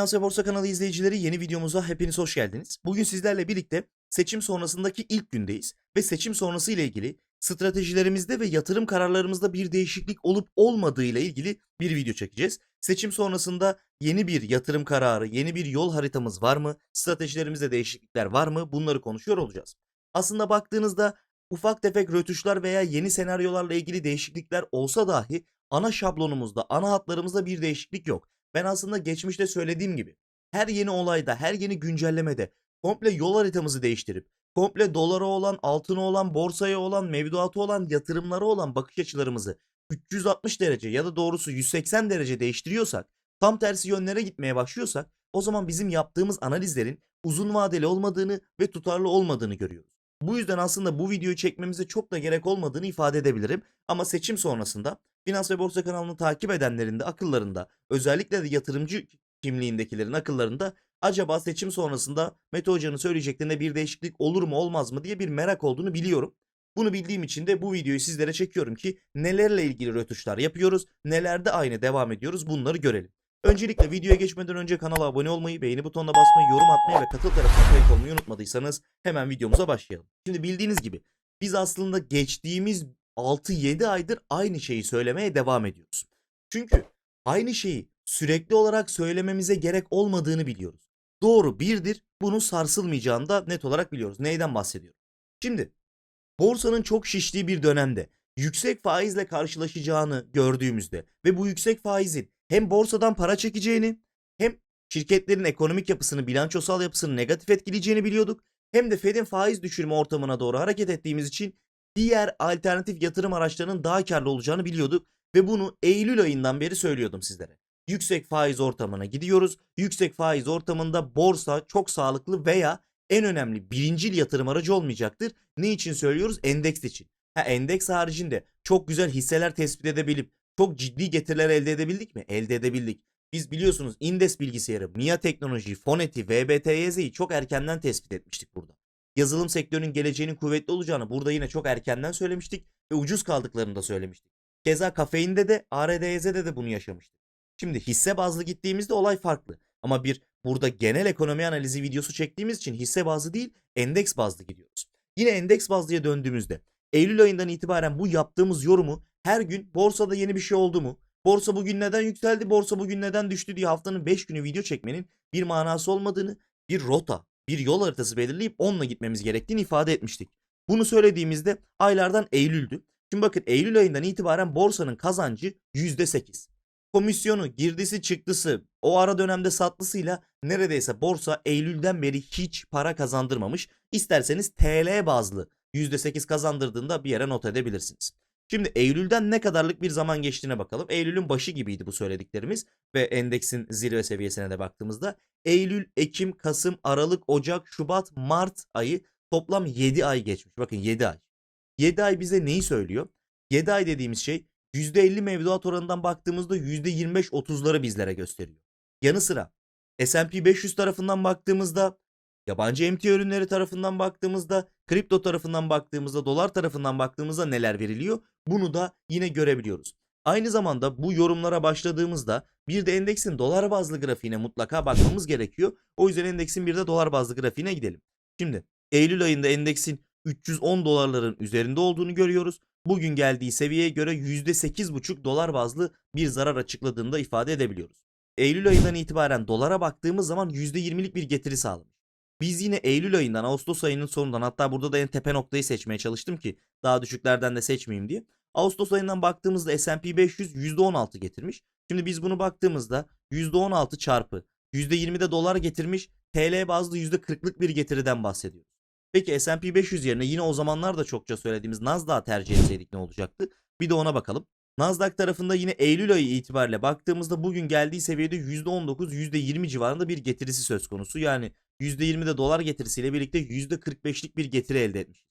Finans ve Borsa kanalı izleyicileri yeni videomuza hepiniz hoş geldiniz. Bugün sizlerle birlikte seçim sonrasındaki ilk gündeyiz ve seçim sonrası ile ilgili stratejilerimizde ve yatırım kararlarımızda bir değişiklik olup olmadığı ile ilgili bir video çekeceğiz. Seçim sonrasında yeni bir yatırım kararı, yeni bir yol haritamız var mı? Stratejilerimizde değişiklikler var mı? Bunları konuşuyor olacağız. Aslında baktığınızda ufak tefek rötuşlar veya yeni senaryolarla ilgili değişiklikler olsa dahi ana şablonumuzda, ana hatlarımızda bir değişiklik yok. Ben aslında geçmişte söylediğim gibi her yeni olayda, her yeni güncellemede komple yol haritamızı değiştirip komple dolara olan, altına olan, borsaya olan, mevduata olan, yatırımlara olan bakış açılarımızı 360 derece ya da doğrusu 180 derece değiştiriyorsak, tam tersi yönlere gitmeye başlıyorsak o zaman bizim yaptığımız analizlerin uzun vadeli olmadığını ve tutarlı olmadığını görüyoruz. Bu yüzden aslında bu videoyu çekmemize çok da gerek olmadığını ifade edebilirim. Ama seçim sonrasında Finans ve Borsa kanalını takip edenlerin de akıllarında özellikle de yatırımcı kimliğindekilerin akıllarında acaba seçim sonrasında Mete Hoca'nın söyleyeceklerinde bir değişiklik olur mu olmaz mı diye bir merak olduğunu biliyorum. Bunu bildiğim için de bu videoyu sizlere çekiyorum ki nelerle ilgili rötuşlar yapıyoruz, nelerde aynı devam ediyoruz bunları görelim. Öncelikle videoya geçmeden önce kanala abone olmayı, beğeni butonuna basmayı, yorum atmayı ve katıl tarafına kayıt olmayı unutmadıysanız hemen videomuza başlayalım. Şimdi bildiğiniz gibi biz aslında geçtiğimiz 6-7 aydır aynı şeyi söylemeye devam ediyoruz. Çünkü aynı şeyi sürekli olarak söylememize gerek olmadığını biliyoruz. Doğru birdir, bunun sarsılmayacağını da net olarak biliyoruz. Neyden bahsediyorum? Şimdi borsanın çok şiştiği bir dönemde yüksek faizle karşılaşacağını gördüğümüzde ve bu yüksek faizin hem borsadan para çekeceğini hem şirketlerin ekonomik yapısını, bilançosal yapısını negatif etkileyeceğini biliyorduk. Hem de Fed'in faiz düşürme ortamına doğru hareket ettiğimiz için diğer alternatif yatırım araçlarının daha karlı olacağını biliyorduk ve bunu Eylül ayından beri söylüyordum sizlere. Yüksek faiz ortamına gidiyoruz. Yüksek faiz ortamında borsa çok sağlıklı veya en önemli birincil yatırım aracı olmayacaktır. Ne için söylüyoruz? Endeks için. Ha, endeks haricinde çok güzel hisseler tespit edebilip çok ciddi getiriler elde edebildik mi? Elde edebildik. Biz biliyorsunuz Indes bilgisayarı, MIA Teknoloji, Foneti, VBTYZ'yi çok erkenden tespit etmiştik burada. Yazılım sektörünün geleceğinin kuvvetli olacağını burada yine çok erkenden söylemiştik ve ucuz kaldıklarını da söylemiştik. Keza kafeinde de ARDYZ'de de bunu yaşamıştık. Şimdi hisse bazlı gittiğimizde olay farklı. Ama bir burada genel ekonomi analizi videosu çektiğimiz için hisse bazlı değil endeks bazlı gidiyoruz. Yine endeks bazlıya döndüğümüzde Eylül ayından itibaren bu yaptığımız yorumu her gün borsada yeni bir şey oldu mu? Borsa bugün neden yükseldi, borsa bugün neden düştü diye haftanın 5 günü video çekmenin bir manası olmadığını, bir rota, bir yol haritası belirleyip onunla gitmemiz gerektiğini ifade etmiştik. Bunu söylediğimizde aylardan Eylül'dü. Şimdi bakın Eylül ayından itibaren borsanın kazancı %8. Komisyonu, girdisi, çıktısı, o ara dönemde satlısıyla neredeyse borsa Eylül'den beri hiç para kazandırmamış. İsterseniz TL bazlı %8 kazandırdığında bir yere not edebilirsiniz. Şimdi Eylül'den ne kadarlık bir zaman geçtiğine bakalım. Eylül'ün başı gibiydi bu söylediklerimiz ve endeksin zirve seviyesine de baktığımızda Eylül, Ekim, Kasım, Aralık, Ocak, Şubat, Mart ayı toplam 7 ay geçmiş. Bakın 7 ay. 7 ay bize neyi söylüyor? 7 ay dediğimiz şey %50 mevduat oranından baktığımızda %25-30'ları bizlere gösteriyor. Yanı sıra S&P 500 tarafından baktığımızda, yabancı emtia ürünleri tarafından baktığımızda, kripto tarafından baktığımızda, dolar tarafından baktığımızda neler veriliyor? Bunu da yine görebiliyoruz. Aynı zamanda bu yorumlara başladığımızda bir de endeksin dolar bazlı grafiğine mutlaka bakmamız gerekiyor. O yüzden endeksin bir de dolar bazlı grafiğine gidelim. Şimdi Eylül ayında endeksin 310 dolarların üzerinde olduğunu görüyoruz. Bugün geldiği seviyeye göre %8,5 dolar bazlı bir zarar açıkladığını da ifade edebiliyoruz. Eylül ayından itibaren dolara baktığımız zaman %20'lik bir getiri sağlamış. Biz yine Eylül ayından Ağustos ayının sonundan hatta burada da en tepe noktayı seçmeye çalıştım ki daha düşüklerden de seçmeyeyim diye. Ağustos ayından baktığımızda S&P 500 %16 getirmiş. Şimdi biz bunu baktığımızda %16 çarpı %20'de dolar getirmiş TL bazlı %40'lık bir getiriden bahsediyoruz. Peki S&P 500 yerine yine o zamanlar da çokça söylediğimiz Nasdaq'ı tercih etseydik ne olacaktı? Bir de ona bakalım. Nasdaq tarafında yine Eylül ayı itibariyle baktığımızda bugün geldiği seviyede %19, %20 civarında bir getirisi söz konusu. Yani %20'de dolar getirisiyle birlikte %45'lik bir getiri elde etmiş.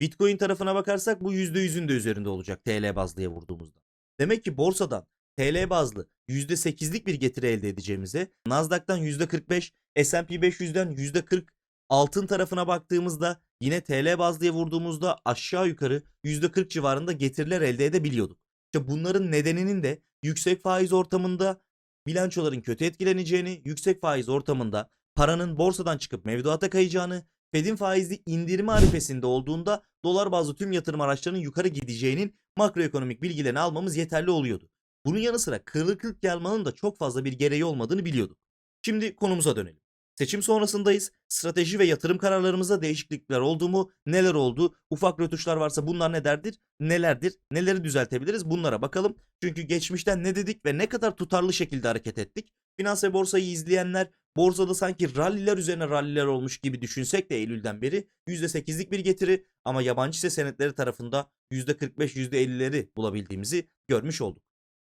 Bitcoin tarafına bakarsak bu %100'ün de üzerinde olacak TL bazlıya vurduğumuzda. Demek ki borsadan TL bazlı %8'lik bir getiri elde edeceğimize Nasdaq'tan %45, S&P 500'den %40, altın tarafına baktığımızda yine TL bazlıya vurduğumuzda aşağı yukarı %40 civarında getiriler elde edebiliyorduk. İşte bunların nedeninin de yüksek faiz ortamında bilançoların kötü etkileneceğini, yüksek faiz ortamında paranın borsadan çıkıp mevduata kayacağını, Fed'in faizli indirme arifesinde olduğunda dolar bazlı tüm yatırım araçlarının yukarı gideceğinin makroekonomik bilgilerini almamız yeterli oluyordu. Bunun yanı sıra kırılık kırık gelmanın da çok fazla bir gereği olmadığını biliyorduk. Şimdi konumuza dönelim. Seçim sonrasındayız. Strateji ve yatırım kararlarımızda değişiklikler oldu mu? Neler oldu? Ufak rötuşlar varsa bunlar nelerdir? Nelerdir? Neleri düzeltebiliriz? Bunlara bakalım. Çünkü geçmişten ne dedik ve ne kadar tutarlı şekilde hareket ettik? Finans ve borsayı izleyenler borsada sanki ralliler üzerine ralliler olmuş gibi düşünsek de Eylül'den beri %8'lik bir getiri ama yabancı hisse senetleri tarafında %45-%50'leri bulabildiğimizi görmüş olduk.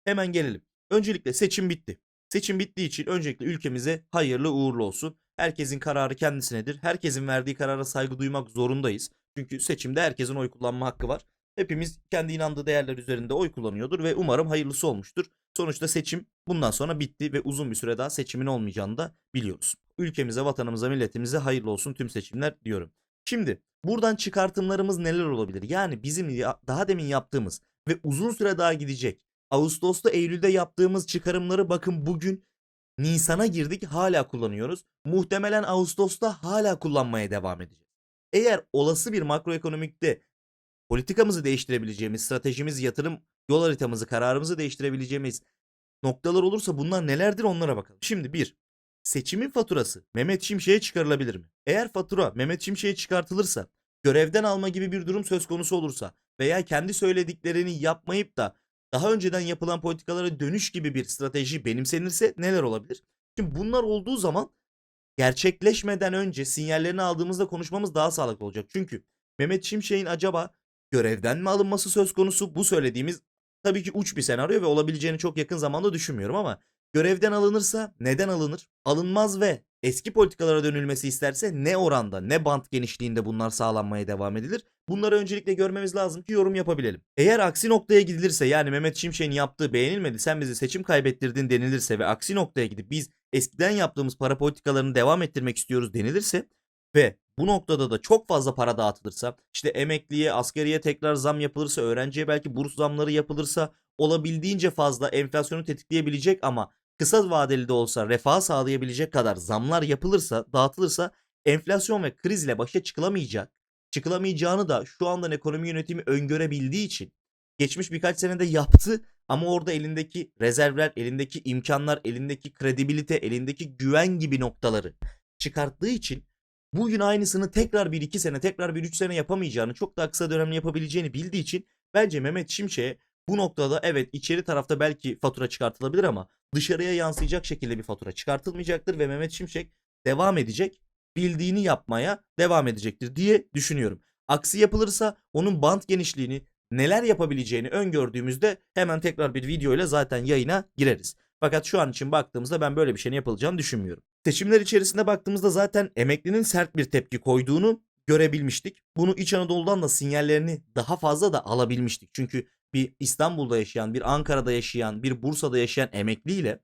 Hemen gelelim. Öncelikle seçim bitti. Seçim bittiği için öncelikle ülkemize hayırlı uğurlu olsun. Herkesin kararı kendisinedir. Herkesin verdiği karara saygı duymak zorundayız. Çünkü seçimde herkesin oy kullanma hakkı var. Hepimiz kendi inandığı değerler üzerinde oy kullanıyordur ve umarım hayırlısı olmuştur. Sonuçta seçim bundan sonra bitti ve uzun bir süre daha seçimin olmayacağını da biliyoruz. Ülkemize, vatanımıza, milletimize hayırlı olsun tüm seçimler diyorum. Şimdi buradan çıkartımlarımız neler olabilir? Yani bizim daha demin yaptığımız ve uzun süre daha gidecek Ağustos'ta Eylül'de yaptığımız çıkarımları bakın bugün Nisan'a girdik hala kullanıyoruz. Muhtemelen Ağustos'ta hala kullanmaya devam edeceğiz. Eğer olası bir makroekonomikte politikamızı değiştirebileceğimiz, stratejimiz, yatırım yol haritamızı, kararımızı değiştirebileceğimiz noktalar olursa bunlar nelerdir onlara bakalım. Şimdi bir, seçimin faturası Mehmet Şimşek'e çıkarılabilir mi? Eğer fatura Mehmet Şimşek'e çıkartılırsa, görevden alma gibi bir durum söz konusu olursa veya kendi söylediklerini yapmayıp da daha önceden yapılan politikalara dönüş gibi bir strateji benimsenirse neler olabilir? Şimdi bunlar olduğu zaman gerçekleşmeden önce sinyallerini aldığımızda konuşmamız daha sağlıklı olacak. Çünkü Mehmet Şimşek'in acaba görevden mi alınması söz konusu? Bu söylediğimiz tabii ki uç bir senaryo ve olabileceğini çok yakın zamanda düşünmüyorum ama görevden alınırsa neden alınır? Alınmaz ve eski politikalara dönülmesi isterse ne oranda, ne bant genişliğinde bunlar sağlanmaya devam edilir? Bunları öncelikle görmemiz lazım ki yorum yapabilelim. Eğer aksi noktaya gidilirse yani Mehmet Şimşek'in yaptığı beğenilmedi sen bizi seçim kaybettirdin denilirse ve aksi noktaya gidip biz eskiden yaptığımız para politikalarını devam ettirmek istiyoruz denilirse ve bu noktada da çok fazla para dağıtılırsa işte emekliye, asgariye tekrar zam yapılırsa, öğrenciye belki burs zamları yapılırsa olabildiğince fazla enflasyonu tetikleyebilecek ama kısa vadeli de olsa refah sağlayabilecek kadar zamlar yapılırsa, dağıtılırsa enflasyon ve krizle başa çıkılamayacak. Çıkılamayacağını da şu andan ekonomi yönetimi öngörebildiği için geçmiş birkaç senede yaptı ama orada elindeki rezervler, elindeki imkanlar, elindeki kredibilite, elindeki güven gibi noktaları çıkarttığı için bugün aynısını tekrar bir iki sene, tekrar bir üç sene yapamayacağını, çok daha kısa dönemli yapabileceğini bildiği için bence Mehmet Şimşek'e bu noktada evet içeri tarafta belki fatura çıkartılabilir ama dışarıya yansıyacak şekilde bir fatura çıkartılmayacaktır ve Mehmet Şimşek devam edecek, bildiğini yapmaya devam edecektir diye düşünüyorum. Aksi yapılırsa onun bant genişliğini, neler yapabileceğini öngördüğümüzde hemen tekrar bir video ile zaten yayına gireriz. Fakat şu an için baktığımızda ben böyle bir şeyin yapılacağını düşünmüyorum. Seçimler içerisinde baktığımızda zaten emeklinin sert bir tepki koyduğunu görebilmiştik. Bunu İç Anadolu'dan da sinyallerini daha fazla da alabilmiştik. Çünkü bir İstanbul'da yaşayan, bir Ankara'da yaşayan, bir Bursa'da yaşayan emekliyle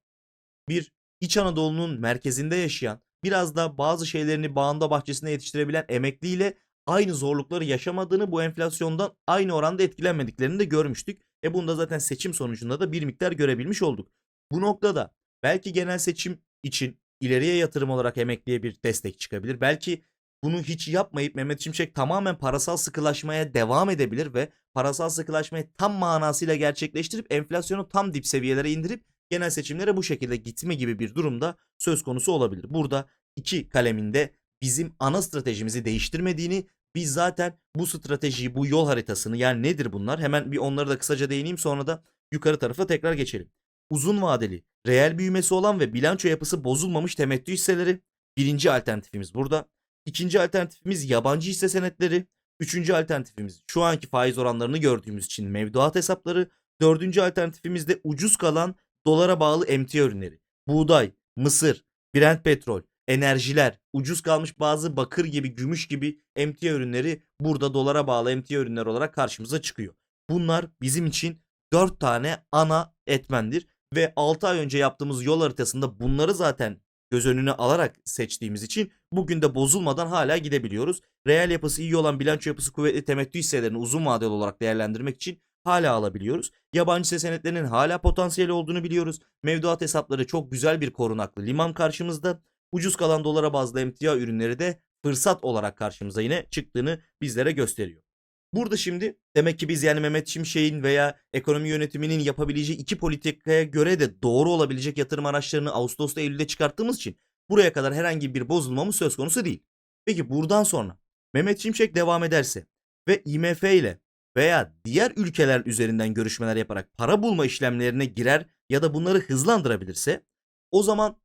bir İç Anadolu'nun merkezinde yaşayan, biraz da bazı şeylerini bağında bahçesinde yetiştirebilen emekliyle aynı zorlukları yaşamadığını, bu enflasyondan aynı oranda etkilenmediklerini de görmüştük. E bunu da zaten seçim sonucunda da bir miktar görebilmiş olduk. Bu noktada belki genel seçim için ileriye yatırım olarak emekliye bir destek çıkabilir. Belki bunu hiç yapmayıp Mehmet Şimşek tamamen parasal sıkılaşmaya devam edebilir ve parasal sıkılaşmayı tam manasıyla gerçekleştirip enflasyonu tam dip seviyelere indirip genel seçimlere bu şekilde gitme gibi bir durumda söz konusu olabilir. Burada iki kaleminde bizim ana stratejimizi değiştirmediğini biz zaten bu stratejiyi, bu yol haritasını yani nedir bunlar? Hemen bir onları da kısaca değineyim sonra da yukarı tarafa tekrar geçelim. Uzun vadeli, reel büyümesi olan ve bilanço yapısı bozulmamış temettü hisseleri birinci alternatifimiz burada. İkinci alternatifimiz yabancı hisse senetleri. Üçüncü alternatifimiz şu anki faiz oranlarını gördüğümüz için mevduat hesapları. Dördüncü alternatifimiz de ucuz kalan dolara bağlı emtia ürünleri. Buğday, mısır, Brent petrol, enerjiler, ucuz kalmış bazı bakır gibi, gümüş gibi emtia ürünleri burada dolara bağlı emtia ürünler olarak karşımıza çıkıyor. Bunlar bizim için 4 tane ana etmendir ve 6 ay önce yaptığımız yol haritasında bunları zaten göz önüne alarak seçtiğimiz için bugün de bozulmadan hala gidebiliyoruz. Reel yapısı iyi olan bilanço yapısı kuvvetli temettü hisselerini uzun vadeli olarak değerlendirmek için hala alabiliyoruz. Yabancı hisse senetlerinin hala potansiyeli olduğunu biliyoruz. Mevduat hesapları çok güzel bir korunaklı liman karşımızda. Ucuz kalan dolara bazlı emtia ürünleri de fırsat olarak karşımıza yine çıktığını bizlere gösteriyor. Burada şimdi demek ki biz yani Mehmet Şimşek'in veya ekonomi yönetiminin yapabileceği iki politikaya göre de doğru olabilecek yatırım araçlarını Ağustos'ta Eylül'de çıkarttığımız için buraya kadar herhangi bir bozulmamız söz konusu değil. Peki buradan sonra Mehmet Şimşek devam ederse ve IMF ile veya diğer ülkeler üzerinden görüşmeler yaparak para bulma işlemlerine girer ya da bunları hızlandırabilirse o zaman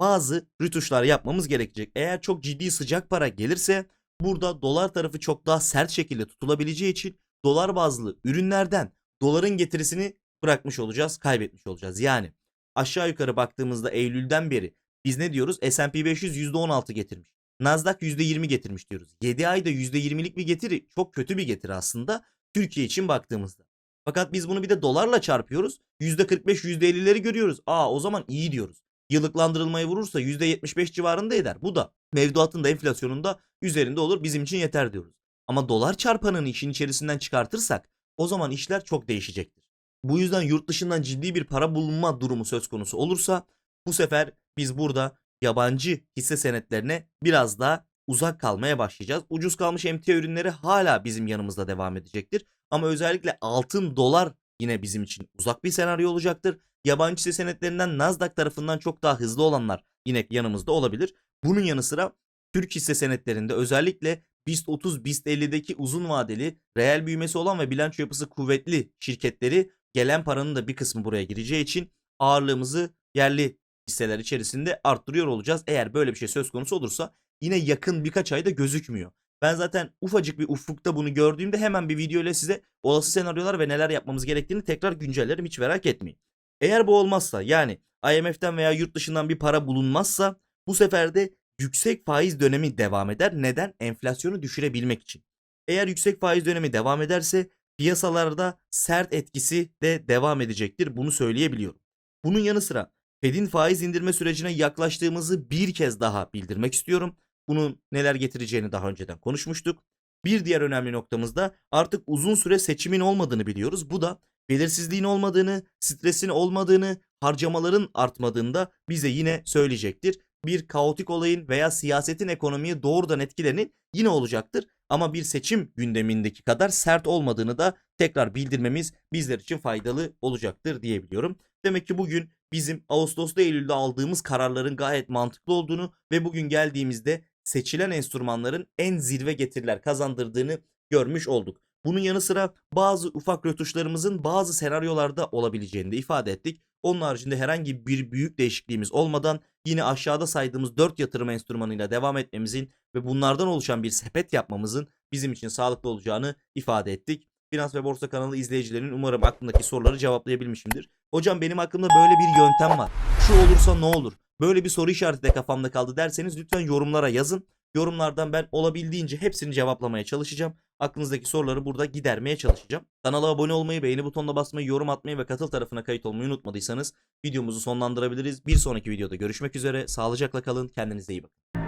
bazı rütuşlar yapmamız gerekecek. Eğer çok ciddi sıcak para gelirse burada dolar tarafı çok daha sert şekilde tutulabileceği için dolar bazlı ürünlerden doların getirisini bırakmış olacağız, kaybetmiş olacağız. Yani aşağı yukarı baktığımızda Eylül'den beri biz ne diyoruz? S&P 500 %16 getirmiş. Nasdaq %20 getirmiş diyoruz. 7 ayda %20'lik bir getiri çok kötü bir getiri aslında Türkiye için baktığımızda. Fakat biz bunu bir de dolarla çarpıyoruz. %45 %50'leri görüyoruz. Aa o zaman iyi diyoruz. Yıllıklandırılmayı vurursa %75 civarında eder. Bu da mevduatın da enflasyonun da üzerinde olur. Bizim için yeter diyoruz. Ama dolar çarpanını işin içerisinden çıkartırsak o zaman işler çok değişecektir. Bu yüzden yurt dışından ciddi bir para bulunma durumu söz konusu olursa bu sefer biz burada yabancı hisse senetlerine biraz daha uzak kalmaya başlayacağız. Ucuz kalmış emtia ürünleri hala bizim yanımızda devam edecektir. Ama özellikle altın dolar yine bizim için uzak bir senaryo olacaktır. Yabancı hisse senetlerinden Nasdaq tarafından çok daha hızlı olanlar yine yanımızda olabilir. Bunun yanı sıra Türk hisse senetlerinde özellikle BIST 30, BIST 50'deki uzun vadeli, reel büyümesi olan ve bilanço yapısı kuvvetli şirketleri gelen paranın da bir kısmı buraya gireceği için ağırlığımızı yerli hisseler içerisinde arttırıyor olacağız. Eğer böyle bir şey söz konusu olursa yine yakın birkaç ayda gözükmüyor. Ben zaten ufacık bir ufukta bunu gördüğümde hemen bir video ile size olası senaryolar ve neler yapmamız gerektiğini tekrar güncellerim hiç merak etmeyin. Eğer bu olmazsa yani IMF'den veya yurt dışından bir para bulunmazsa bu sefer de yüksek faiz dönemi devam eder. Neden? Enflasyonu düşürebilmek için. Eğer yüksek faiz dönemi devam ederse piyasalarda sert etkisi de devam edecektir. Bunu söyleyebiliyorum. Bunun yanı sıra Fed'in faiz indirme sürecine yaklaştığımızı bir kez daha bildirmek istiyorum. Bunun neler getireceğini daha önceden konuşmuştuk. Bir diğer önemli noktamız da artık uzun süre seçimin olmadığını biliyoruz. Bu da belirsizliğin olmadığını, stresin olmadığını, harcamaların artmadığını da bize yine söyleyecektir. Bir kaotik olayın veya siyasetin ekonomiye doğrudan etkilerinin yine olacaktır. Ama bir seçim gündemindeki kadar sert olmadığını da tekrar bildirmemiz bizler için faydalı olacaktır diyebiliyorum. Demek ki bugün bizim Ağustos'ta Eylül'de aldığımız kararların gayet mantıklı olduğunu ve bugün geldiğimizde seçilen enstrümanların en zirve getiriler kazandırdığını görmüş olduk. Bunun yanı sıra bazı ufak rötuşlarımızın bazı senaryolarda olabileceğini de ifade ettik. Onun haricinde herhangi bir büyük değişikliğimiz olmadan yine aşağıda saydığımız 4 yatırım enstrümanıyla devam etmemizin ve bunlardan oluşan bir sepet yapmamızın bizim için sağlıklı olacağını ifade ettik. Finans ve Borsa kanalı izleyicilerinin umarım aklındaki soruları cevaplayabilmişimdir. Hocam benim aklımda böyle bir yöntem var. Şu olursa ne olur? Böyle bir soru işareti de kafamda kaldı derseniz lütfen yorumlara yazın. Yorumlardan ben olabildiğince hepsini cevaplamaya çalışacağım. Aklınızdaki soruları burada gidermeye çalışacağım. Kanala abone olmayı, beğeni butonuna basmayı, yorum atmayı ve katıl tarafına kayıt olmayı unutmadıysanız videomuzu sonlandırabiliriz. Bir sonraki videoda görüşmek üzere. Sağlıcakla kalın. Kendinize iyi bakın.